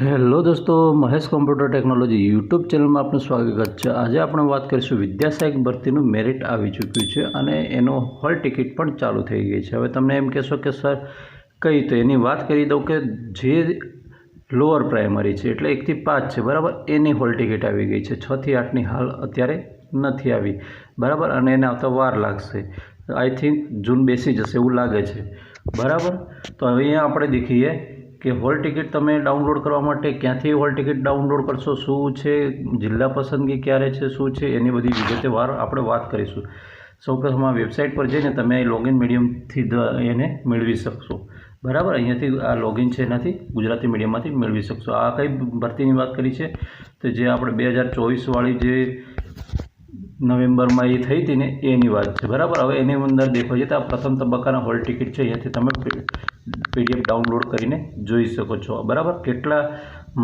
Hello દોસ્તો, Mahesh computer technology YouTube ચેનલમાં આપનું સ્વાગત છે. આજે આપણે વાત કરીશું વિદ્યાસહાયક ભરતીનું મેરિટ આવી ચૂક્યું છે અને એનો હોલ ટિકિટ પણ ચાલુ થઈ ગઈ છે. હવે તમને એમ કહેશો કે, સર, કઈ તો એની વાત કરી દઉં કે જે લોઅર પ્રાઇમરી છે, એટલે એકથી પાંચ છે, બરાબર? એની હોલ ટિકિટ આવી ગઈ છે. છથી આઠની હાલ અત્યારે નથી આવી, બરાબર? અને એને આવતા વાર લાગશે. આઈ થિંક જૂન બેસી જશે એવું લાગે છે, બરાબર? તો હવે અહીંયા આપણે દેખીએ કે હોલ ટિકિટ તમે ડાઉનલોડ કરવા માટે ક્યાંથી હોલ ટિકિટ ડાઉનલોડ કરશો? શું છે? જિલ્લા પસંદગી ક્યારે છે? શું છે? એની બધી વિગતેવાર આપણે વાત કરીશું. સૌપ્રથમ આ વેબસાઇટ પર જઈને તમે લોગિન મીડિયમથી એને મેળવી શકશો. બરાબર? અહીંયાથી આ લોગિન છે એનાથી ગુજરાતી મીડિયમમાંથી મેળવી શકશો. આ કઈ ભરતીની વાત કરી છે? તો જે આપણે બે હજાર ચોવીસવાળી જે નવેમ્બરમાં એ થઈ હતી ને, એની વાત છે. બરાબર? હવે એની અંદર દેખો છે તો આ પ્રથમ તબક્કાના હોલ ટિકિટ છે અહીંયાથી તમે પીડીએફ ડાઉનલોડ કરીને જોઈ શકો છો. બરાબર? કેટલા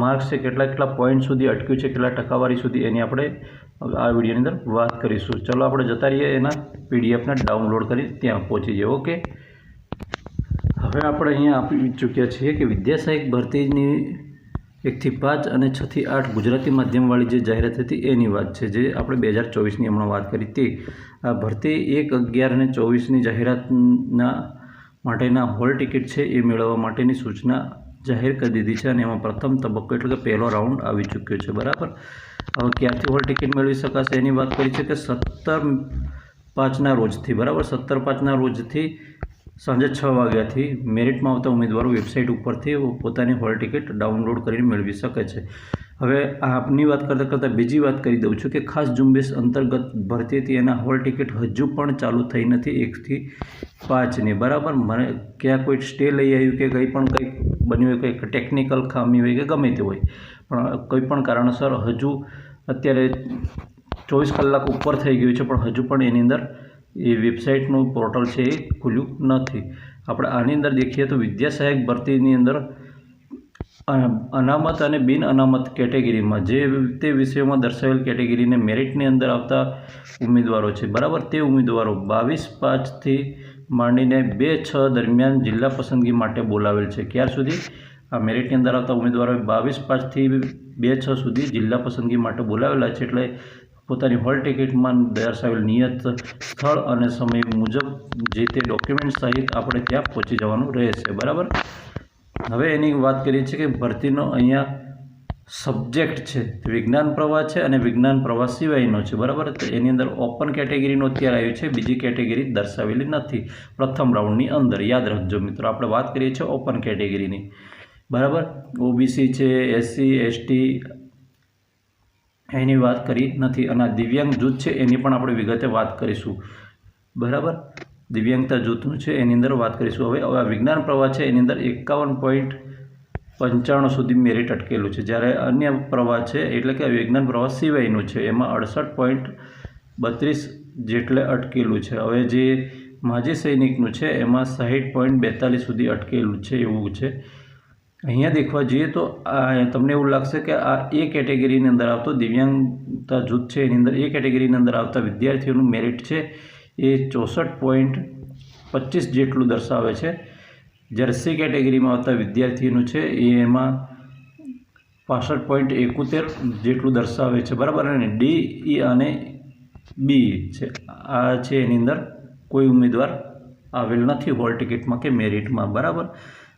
માર્ક્સ છે, કેટલા કેટલા પોઈન્ટ સુધી અટક્યું છે, કેટલા ટકાવારી સુધી, એની આપણે આ વિડીયોની અંદર વાત કરીશું. ચલો, આપણે જતા રહીએ એના પીડીએફને ડાઉનલોડ કરી ત્યાં પહોંચી જઈએ, ઓકે? હવે આપણે અહીંયા આપી ચૂક્યા છીએ કે વિદ્યાસહાયક ભરતીની એકથી પાંચ અને છથી આઠ ગુજરાતી માધ્યમવાળી જે જાહેરાત હતી એની વાત છે, જે આપણે બે હજાર ચોવીસની હમણાં વાત કરી તે. આ ભરતી એક અગિયાર અને ચોવીસની જાહેરાતના માટેના હોલ ટિકિટ છે, એ મેળવવા માટેની સૂચના જાહેર કરી દીધી છે અને એમાં પ્રથમ તબક્કો એટલે કે પહેલો રાઉન્ડ આવી ચૂક્યો છે, બરાબર? હવે ક્યારથી હોલ ટિકિટ મેળવી શકાશે એની વાત કરી છે કે સત્તર પાંચના રોજથી, બરાબર? સત્તર પાંચના રોજથી સાંજે છ વાગ્યાથી મેરિટમાં આવતા ઉમેદવારો વેબસાઇટ ઉપરથી પોતાની હોલ ટિકિટ ડાઉનલોડ કરીને મેળવી શકે છે. હવે આપની વાત કરતાં કરતાં બીજી વાત કરી દઉં છું કે ખાસ ઝુંબેશ અંતર્ગત ભરતી હતી એના હોલ ટિકિટ હજુ પણ ચાલુ થઈ નથી એકથી પાંચની. બરાબર? મને ક્યાં કોઈ સ્ટે લઈ આવ્યું કે કંઈ પણ કંઈક બન્યું હોય, કંઈક ટેકનિકલ ખામી હોય કે ગમે તે હોય. પણ કોઈ પણ કારણસર હજુ અત્યારે ચોવીસ કલાક ઉપર થઈ ગયું છે, પણ હજુ પણ એની અંદર એ વેબસાઇટનું પોર્ટલ છે એ ખુલ્યું નથી. આપણે આની અંદર દેખીએ તો વિદ્યા સહાયક ભરતીની અંદર અનામત અને બિન અનામત કેટેગરીમાં જે તે વિષયોમાં દર્શાવેલ કેટેગરીને મેરિટની અંદર આવતા ઉમેદવારો છે. બરાબર તે ઉમેદવારો બાવીસ પાંચથી માંડીને બે છ દરમિયાન જિલ્લા પસંદગી માટે બોલાવેલ છે. ક્યાર સુધી? આ મેરિટની અંદર આવતા ઉમેદવારોએ બાવીસ પાંચથી બે છ સુધી જિલ્લા પસંદગી માટે બોલાવેલા છે. એટલે પોતાની હોલ ટિકિટમાં દર્શાવેલ નિયત સ્થળ અને સમય મુજબ જે તે ડોક્યુમેન્ટ સહિત આપણે ત્યાં પહોંચી જવાનું રહેશે, બરાબર? હવે એની વાત કરીએ છીએ કે ભરતીનો અહીંયા સબ્જેક્ટ છે વિજ્ઞાન પ્રવાહ છે અને વિજ્ઞાન પ્રવાહ સિવાયનો છે, બરાબર? તો એની અંદર ઓપન કેટેગરીનો અત્યારે આવ્યું છે, બીજી કેટેગરી દર્શાવેલી નથી. પ્રથમ રાઉન્ડની અંદર, યાદ રાખજો મિત્રો, આપણે વાત કરીએ છીએ ઓપન કેટેગરીની, બરાબર? ઓબીસી છે, એસસી, એસટી એની વાત કરી નથી અને આ દિવ્યાંગ જૂથ છે, એની પણ આપણે વિગતે વાત કરીશું. બરાબર? દિવ્યાંગતા જૂથનું છે, એની અંદર વાત કરીશું. હવે હવે આ વિજ્ઞાન પ્રવાહ છે, એની અંદર એકાવન પોઈન્ટ પંચાણું સુધી મેરિટ અટકેલું છે. જ્યારે અન્ય પ્રવાહ છે, એટલે કે વિજ્ઞાન પ્રવાહ સિવાયનું છે, એમાં અડસઠ પોઈન્ટ બત્રીસ જેટલે અટકેલું છે. હવે જે માજી સૈનિકનું છે, એમાં સાહીઠ પોઈન્ટ બેતાલીસ સુધી અટકેલું છે, એવું છે. અહીંયા દેખવા જઈએ તો તમને એવું લાગશે કે આ એ કેટેગરીની અંદર આવતો દિવ્યાંગતા જૂથ છે, એની અંદર એ કેટેગરીની અંદર આવતા વિદ્યાર્થીઓનું મેરિટ છે, એ ચોસઠ પોઈન્ટ પચીસ જેટલું દર્શાવે છે. જ્યારે સી કેટેગરીમાં આવતા વિદ્યાર્થીઓનું છે, એમાં પાસઠ પોઈન્ટ એકોતેર જેટલું દર્શાવે છે, બરાબર? અને ડી ઈ અને બી છે, આ છે એની અંદર કોઈ ઉમેદવાર આવેલ નથી હોલ ટિકિટમાં કે મેરિટમાં, બરાબર?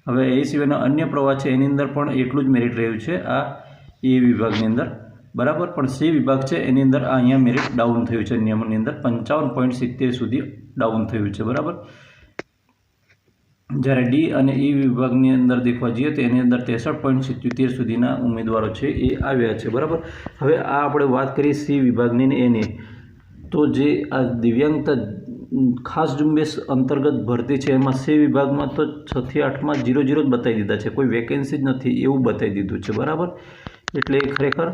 હવે એ સિવાયના અન્ય પ્રવાહ છે, એની અંદર પણ એટલું જ મેરિટ રહ્યું છે આ એ વિભાગની અંદર. બરાબર? પણ સી વિભાગ છે, એની અંદર આ અહીંયા મેરિટ ડાઉન થયું છે નિયમનની અંદર પંચાવન પોઈન્ટ સિત્તેર સુધી ડાઉન થયું છે, બરાબર? જ્યારે ડી અને ઈ વિભાગની અંદર દેખવા જઈએ તો એની અંદર ત્રેસઠ પોઈન્ટ સિત્યોતેર સુધીના ઉમેદવારો છે, એ આવ્યા છે, બરાબર? હવે આ આપણે વાત કરીએ સી વિભાગની ને એની. તો જે આ દિવ્યાંગતા ખાસ ઝુંબેશ અંતર્ગત ભરતી છે. એમાં સી વિભાગમાં તો છથી આઠમાં જીરો જીરો જ બતાવી દીધા છે. કોઈ વેકેન્સી જ નથી એવું બતાવી દીધું છે. બરાબર? એટલે એ ખરેખર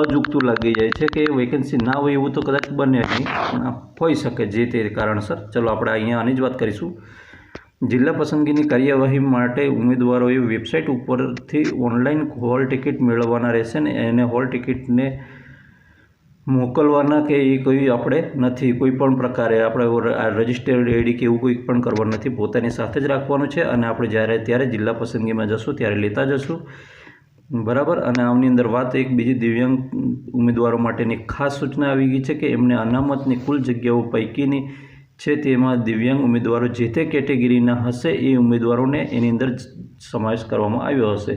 અજુગતું લાગી જાય છે કે વેકેન્સી ના હોય એવું તો કદાચ બને નહીં, પણ હોઈ શકે જે તે કારણસર. ચલો, આપણે અહીંયા આની જ વાત કરીશું. જિલ્લા પસંદગીની કાર્યવાહી માટે ઉમેદવારોએ વેબસાઇટ ઉપરથી ઓનલાઈન હોલ ટિકિટ મેળવવાના રહેશે ને એને હોલ ટિકિટને મોકલવાના કે એ કોઈ આપણે નથી, કોઈ પણ પ્રકારે આપણે રજિસ્ટર્ડ એડી કે એવું કોઈ પણ કરવાનું નથી, પોતાની સાથે જ રાખવાનું છે અને આપણે જ્યારે ત્યારે જિલ્લા પસંદગીમાં જશું ત્યારે લેતા જશું. બરાબર? અને આમની અંદર વાત એક બીજી દિવ્યાંગ ઉમેદવારો માટેની ખાસ સૂચના આવી ગઈ છે કે એમને અનામતની કુલ જગ્યાઓ પૈકીની છે તેમાં દિવ્યાંગ ઉમેદવારો જે તે કેટેગરીના હશે એ ઉમેદવારોને એની અંદર સમાવેશ કરવામાં આવ્યો હશે.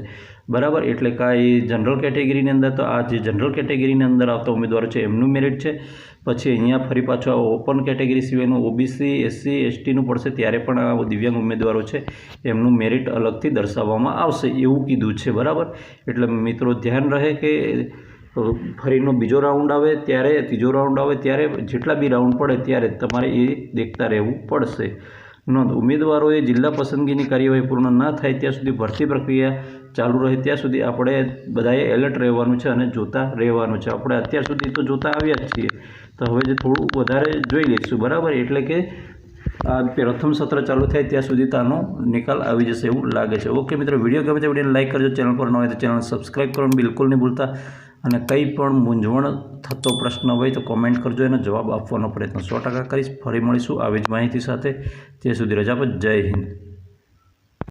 બરાબર? એટલે કાંઈ જનરલ કેટેગરીની અંદર તો આ જે જનરલ કેટેગરીની અંદર આવતા ઉમેદવારો છે, એમનું મેરિટ છે. પછી અહીંયા ફરી પાછું આ ઓપન કેટેગરી સિવાયનું ઓબીસી એસસી એસટીનું પડશે, ત્યારે પણ આ દિવ્યાંગ ઉમેદવારો છે, એમનું મેરિટ અલગથી દર્શાવવામાં આવશે, એવું કીધું છે. બરાબર? એટલે મિત્રો ધ્યાન રહે કે ફરીનો બીજો રાઉન્ડ આવે ત્યારે, ત્રીજો રાઉન્ડ આવે ત્યારે, જેટલા બી રાઉન્ડ પડે ત્યારે તમારે એ દેખતા રહેવું પડશે. નોંધ, ઉમેદવારોએ જિલ્લા પસંદગીની કાર્યવાહી પૂર્ણ ન થાય ત્યાં સુધી ભરતી પ્રક્રિયા ચાલુ રહે ત્યાં સુધી આપણે બધાએ એલર્ટ રહેવાનું છે અને જોતા રહેવાનું છે. આપણે અત્યાર સુધી તો જોતા આવ્યા જ છીએ. તો હવે જે થોડું વધારે જોઈ લઈશું, બરાબર? એટલે કે આ પ્રથમ સત્ર ચાલુ થાય ત્યાં સુધી તાનો નિકાલ આવી જશે એવું લાગે છે. ઓકે મિત્રો, વીડિયો ગમે તે વિડીયોને લાઇક કરજો, ચેનલ પર ન હોય તો ચેનલ સબસ્ક્રાઈબ કરવાનું બિલકુલ નહીં ભૂલતા. અને કંઈ પણ મૂંઝવણ થતો પ્રશ્ન હોય તો કોમેન્ટ કરજો, એનો જવાબ આપવાનો પ્રયત્ન સો ટકા કરીશ. ફરી મળીશું આવી જ માહિતી સાથે. ત્યાં સુધી રજા પર જય હિન્દ.